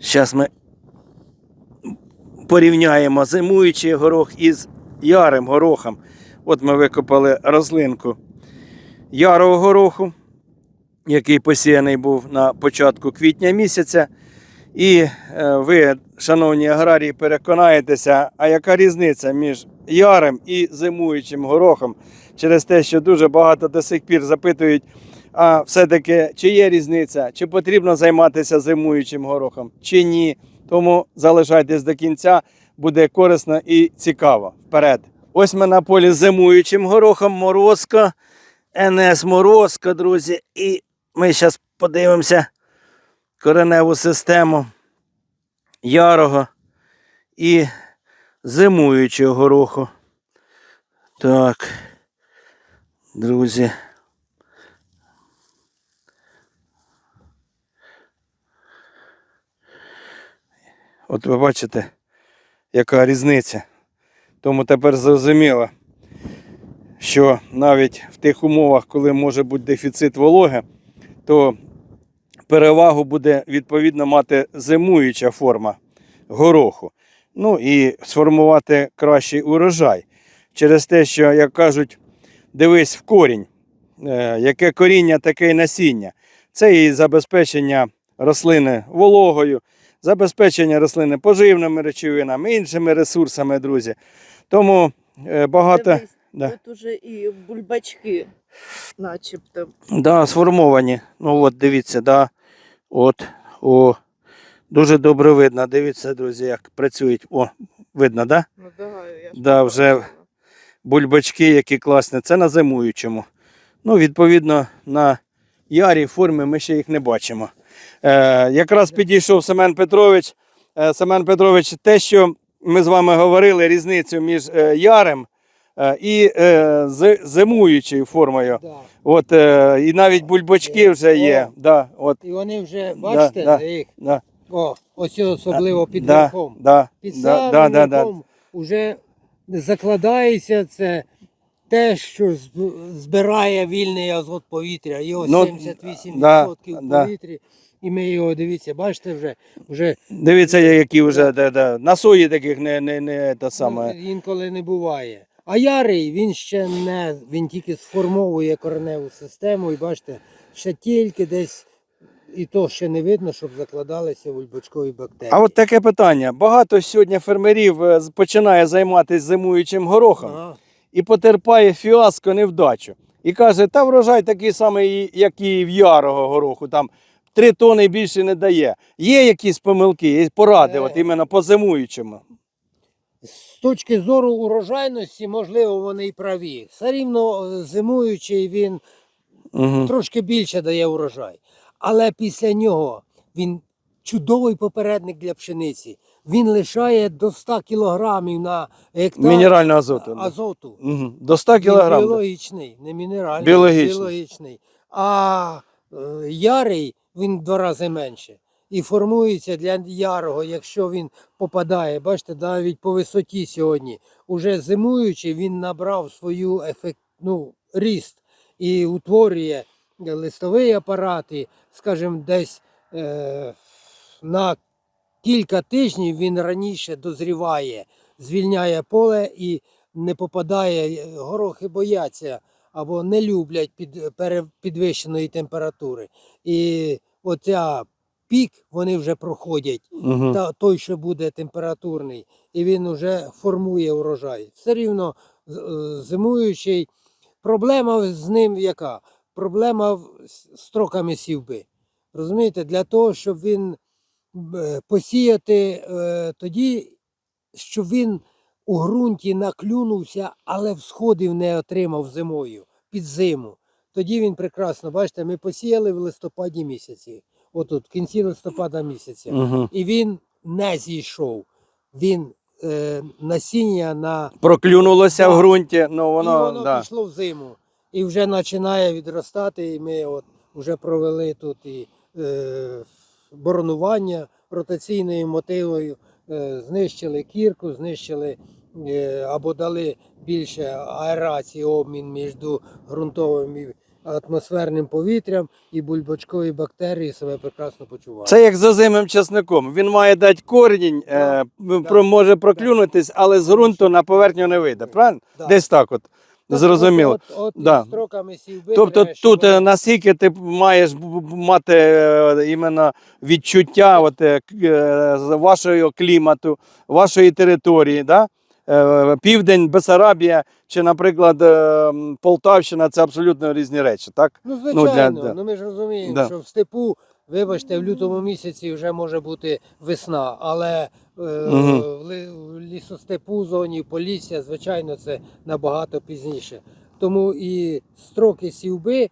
Зараз ми порівняємо зимуючий горох із ярим горохом. От ми викопали рослинку ярого гороху, який посіяний був на початку квітня місяця. І е, ви, шановні аграрії, переконаєтеся, а яка різниця між ярим і зимуючим горохом через те, що дуже багато до сих пір запитують, а все-таки чи є різниця, чи потрібно займатися зимуючим горохом, чи ні. Тому залишайтесь до кінця, буде корисно і цікаво. Вперед. Ось ми на полі з зимуючим горохом морозка, НС морозка, друзі. І ми зараз подивимося кореневу систему ярого і зимуючого гороху. Так, друзі. От ви бачите, яка різниця. Тому тепер зрозуміло, що навіть в тих умовах, коли може бути дефіцит вологи, то перевагу буде відповідно мати зимуюча форма гороху. Ну і сформувати кращий урожай. Через те, що, як кажуть, дивись в корінь, Е, яке коріння, таке й насіння. Це і забезпечення рослини вологою, забезпечення рослини поживними речовинами, іншими ресурсами, друзі. Тому е, багато. Дивись, Да. Тут уже і бульбачки, начебто. Да, сформовані. Ну от дивіться, да. От, о, дуже добре видно. Дивіться, друзі, як працюють. О, видно, да? Ну, да, я Да, вже бачила. Бульбачки, які класні. Це на зимуючому. Ну, відповідно, на ярій формі ми ще їх не бачимо. Е, якраз підійшов Семен Петрович. Е, Семен Петрович, те, що ми з вами говорили, різницю між е, ярем е, і е, з зимуючою формою. Да. От, е, і навіть бульбачки вже є. Да, от, І вони вже, бачите, да. їх, да, о, ось особливо під да, верхом. да, Під да, самим да, да, да. вже закладається це те, що збирає вільний азот повітря. Його Ну, 78% да, в да. І ми його, дивіться, бачите, вже, вже Дивіться, які вже да, да. на сої таких не, не, не саме. ну, інколи не буває. А ярий він ще не, він тільки сформовує кореневу систему, і бачите, ще тільки десь. І то ще не видно, щоб закладалися бульбачкові бактерії. А от таке питання. Багато сьогодні фермерів е, з- починає займатися зимуючим горохом Ага. і потерпає фіаско невдачу. І каже, та врожай такий самий, як і в ярого гороху, там 3 тони більше не дає. Є якісь помилки, є поради, Е. от іменно по зимуючому. З точки зору урожайності, можливо, вони і праві. Все рівно е, зимуючий він Угу. трошки більше дає урожай. Але після нього він чудовий попередник для пшениці. Він лишає до 100 кілограмів на гектар Мінерального азоту. азоту. Угу. До 100 Він кілограм. біологічний, не мінеральний, Біологічний. біологічний. А е, ярий він в два рази менше. І формується для ярого, якщо він попадає, бачите, навіть по висоті сьогодні, уже зимуючи, він набрав свою ефект, ну, ріст і утворює листовий апарат, і, скажімо, десь е, на кілька тижнів він раніше дозріває, звільняє поле і не попадає, е, горохи бояться або не люблять під, пере- підвищеної температури. І оця пік вони вже проходять, Угу. та, той, що буде температурний, і він вже формує урожай. Все рівно е, зимуючий. Проблема з ним яка? Проблема з строками сівби. Розумієте, для того, щоб він е, посіяти е, тоді, щоб він у ґрунті наклюнувся, але всходів не отримав зимою під зиму. Тоді він прекрасно, бачите, ми посіяли в листопаді місяці, отут, в кінці листопада місяця, Угу. і він не зійшов. Він е, насіння на Проклюнулося в ґрунті, ну воно, і воно да. пішло в зиму. І вже починає відростати. І ми от вже провели тут і е, боронування ротаційною мотивою, е, знищили кірку, знищили е, або дали більше аерації, обмін між ґрунтовим і атмосферним повітрям, і бульбочкові бактерії себе прекрасно почувають. Це як з озимим часником. Він має дати корінь, е, про, може проклюнутись, але з ґрунту на поверхню не вийде. Правильно? Да. Десь так от. Зрозуміло. От, от, от Да. строками сівби Тобто тут щоб е, наскільки ти маєш мати е, іменно відчуття от, е, е, вашого клімату, вашої території, да? Е, Південь, Бесарабія чи, наприклад, е, Полтавщина це абсолютно різні речі, так? Ну, для- звичайно, ну, да. ми ж розуміємо, Да. що в степу, вибачте, в лютому місяці вже може бути весна, але Мгм. в, лісостепу, зоні Полісся, звичайно, це набагато пізніше. Тому і строки сівби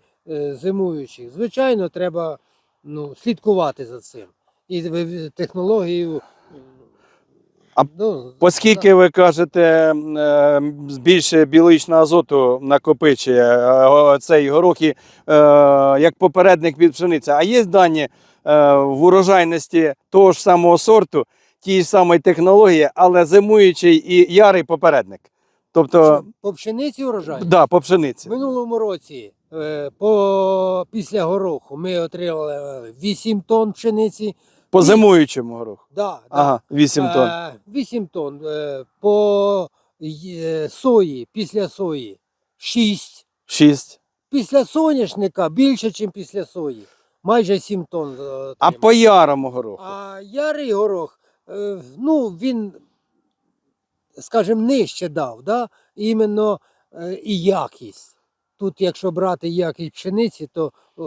зимуючих, звичайно, треба ну, слідкувати за цим. І технологію. А ну, Оскільки ви кажете, е, більше біологічного азоту накопичує е, цей горох і, е, як попередник від пшениці, а є дані в урожайності того ж самого сорту, тієї ж самої технології, але зимуючий і ярий попередник. Тобто, по пшениці урожай? да, по пшениці. В минулому році по, після гороху ми отримали 8 тонн пшениці. По зимуючому гороху. Да, да. Ага, 8 тонн. Е, 8 тонн. Е, по е, сої, після сої 6. 6. Після соняшника більше, ніж після сої. Майже 7 тонн. е, А по ярому гороху. А ярий горох, е, ну він, скажімо, нижче дав, да? іменно е, і якість. Тут, якщо брати якість пшениці, то е,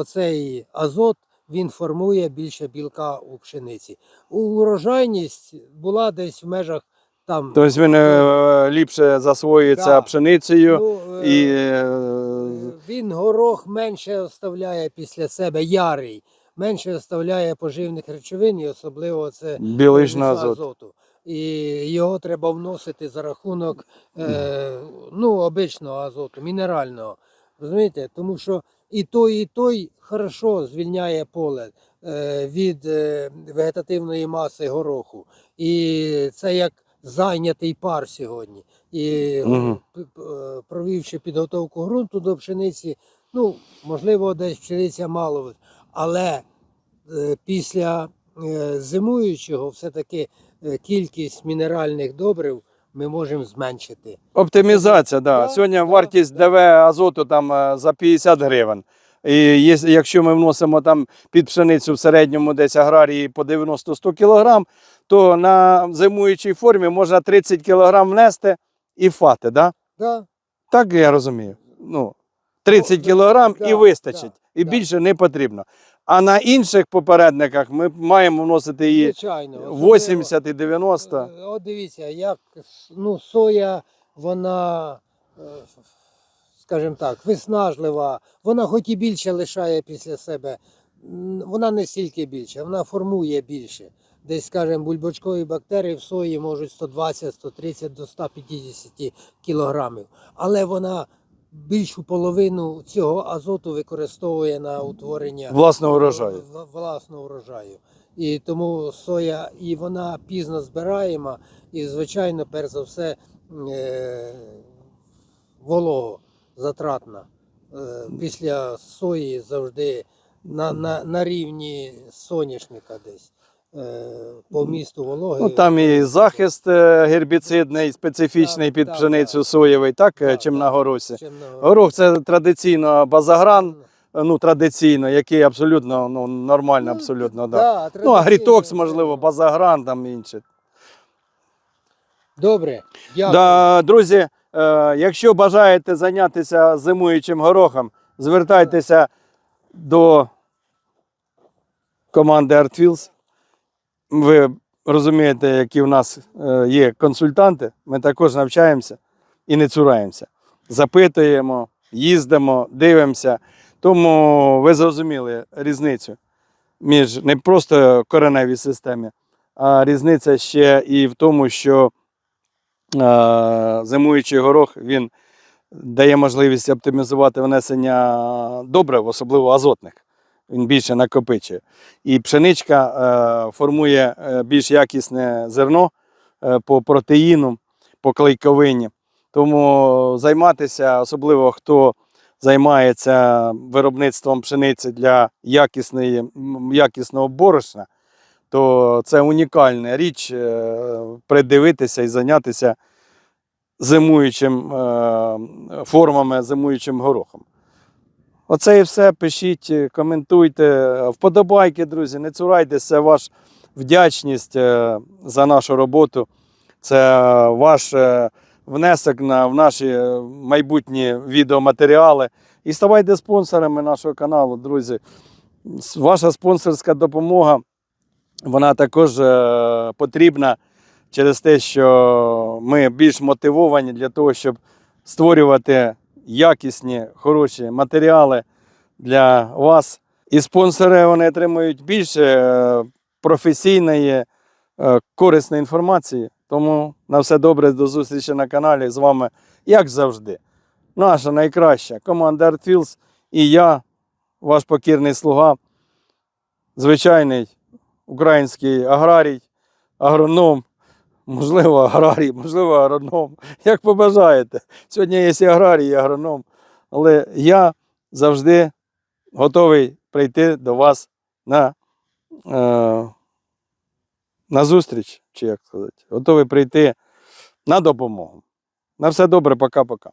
оцей азот він формує більше білка у пшениці. Урожайність була десь в межах там. Тобто він е, ліпше засвоюється Да. пшеницею. ну, е, І е, е, він горох менше оставляє після себе ярий, менше оставляє поживних речовин, і особливо це біологічного вмісу азоту. І його треба вносити за рахунок е, ну, обичного азоту, мінерального. Розумієте? Тому що і той, і той хорошо звільняє поле е, від е, вегетативної маси гороху. І це як зайнятий пар сьогодні. І е, провівши підготовку ґрунту до пшениці, ну, можливо, десь пшениця мало, але після зимуючого все-таки кількість мінеральних добрив ми можемо зменшити. Оптимізація, да. Да, Сьогодні да, вартість да. ДВ азоту там е, за 50 гривень. І якщо ми вносимо там під пшеницю в середньому десь аграрії по 90-100 кг, то на зимуючій формі можна 30 кг внести і фати, да? Да? Так я розумію. Ну, 30 Ну, кг да, і вистачить. да, і да. більше не потрібно. А на інших попередниках ми маємо вносити і Звичайно. 80 і 90. е, От дивіться, як ну, соя, вона, е, скажімо так, виснажлива, вона хоч і більше лишає після себе, вона не стільки більше, вона формує більше. Десь, скажімо, бульбочкові бактерії в сої можуть 120, 130 до 150 кілограмів. Але вона більшу половину цього азоту використовує на утворення Власного урожаю. власного урожаю. І тому соя, і вона пізно збираєма, і, звичайно, перш за все, е, вологозатратна. Е, після сої завжди на, на, на рівні соняшника десь. Е, по місту вологи. Ну там і захист е, гербіцидний, специфічний Так, під так, пшеницю соєвий, так, е, Так, чим так. на горосі. чим на- Горох це традиційно базагран, ну традиційно, який абсолютно ну, нормально, Ну, да. Да, Ну, а грітокс, можливо, базагран там інше. Добре, дякую. Да, друзі, е, якщо бажаєте зайнятися зимуючим горохом, звертайтеся до команди ArtFields. Ви розумієте, які в нас е, є консультанти. Ми також навчаємося і не цураємося. Запитуємо, їздимо, дивимося. Тому ви зрозуміли різницю між не просто кореневій системі, а різниця ще і в тому, що е, зимуючий горох він дає можливість оптимізувати внесення добрив, особливо азотних. Він більше накопичує. І пшеничка е, формує е, більш якісне зерно е, по протеїну, по клейковині. Тому займатися, особливо хто займається виробництвом пшениці для якісної, якісного борошна, то це унікальна річ придивитися і зайнятися зимуючим формами, зимуючим горохом. Оце і все. Пишіть, е, коментуйте. Вподобайки, друзі, не цурайтеся, це ваш вдячність е, за нашу роботу. Це е, ваш е, внесок на, в наші е, майбутні відеоматеріали. І ставайте спонсорами нашого каналу, друзі. Ваша спонсорська допомога вона також е, потрібна через те, що ми більш мотивовані для того, щоб створювати якісні, хороші матеріали для вас. І спонсори вони отримують більше е, професійної, е, корисної інформації. Тому на все добре, до зустрічі на каналі. З вами, як завжди, наша найкраща команда ArtFields і я, ваш покірний слуга, звичайний український аграрій, агроном, можливо, аграрій, можливо, агроном, як побажаєте. Сьогодні є і аграрій, і агроном. Але я завжди готовий прийти до вас на, е, на зустріч, чи як сказати, готовий прийти на допомогу. На все добре, пока-пока.